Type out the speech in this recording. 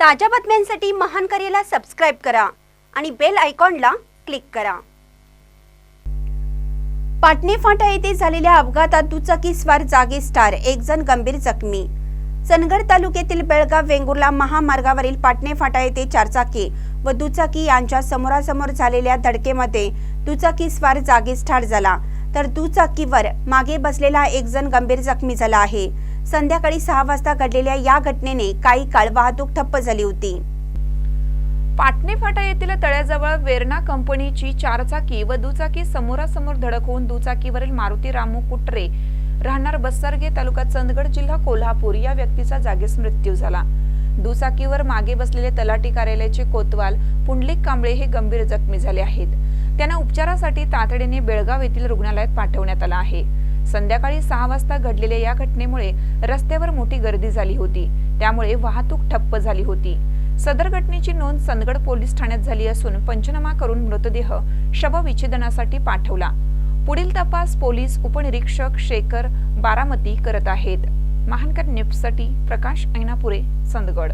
ताज्या बातम्यांसाठी महान करेला सबस्क्राईब करा आणि बेल आयकॉनला क्लिक करा. पाटणे फाटा येथे झालेल्या अपघातात दुचाकी स्वार स्टार ठार एक जण गंभीर जखमी. सनगड तालुक्यातील बेळगाव वेंगुर्ला महामार्गावरील पाटणे फाटा येथे चारचाकी व दुचाकी यांच्या समोरासमोर झालेल्या धडकेमध्ये दुचाकी स्वार जागीच ठार झाला. तर दुचाकीवर मागे बसलेला एक जण गंभीर जखमी झाला आहे. संध्याकाळी सहा वाजता घडलेल्या या घटनेने काही काळ वाहतूक ठप्प झाली होती. पाटणे फाटा येथील तळ्याजवळ वेरणा कंपनीची चारचाकी व दुचाकी समोरासमोर धडक होऊन दुचाकीवरील मारुती रामू कुटरे राहणार बस्सरगे तालुका चंदगड जिल्हा कोल्हापूर या व्यक्तीचा जागीच मृत्यू झाला. दुचाकीवर मागे बसलेले तलाठी कार्यालयाचे कोतवाल पुंडलिक कांबळे हे गंभीर जखमी झाले आहेत. त्यांना उपचारासाठी तातडीने बेळगाव येथील रुग्णालयात पाठवण्यात आलं आहे. संध्याकाळी सहा वाजता घडलेल्या या घटनेमुळे रस्त्यावर मोठी गर्दी झाली होती. त्यामुळे वाहतूक ठप्प झाली होती. सदर घटनेची नोंद चंदगड पोलीस ठाण्यात झाली असून पंचनामा करून मृतदेह शवविच्छेदनासाठी पाठवला. पुढील तपास पोलीस उपनिरीक्षक शेखर बारामती करत आहेत. महानकर न्यूजसाठी प्रकाश ऐनापुरे चंदगड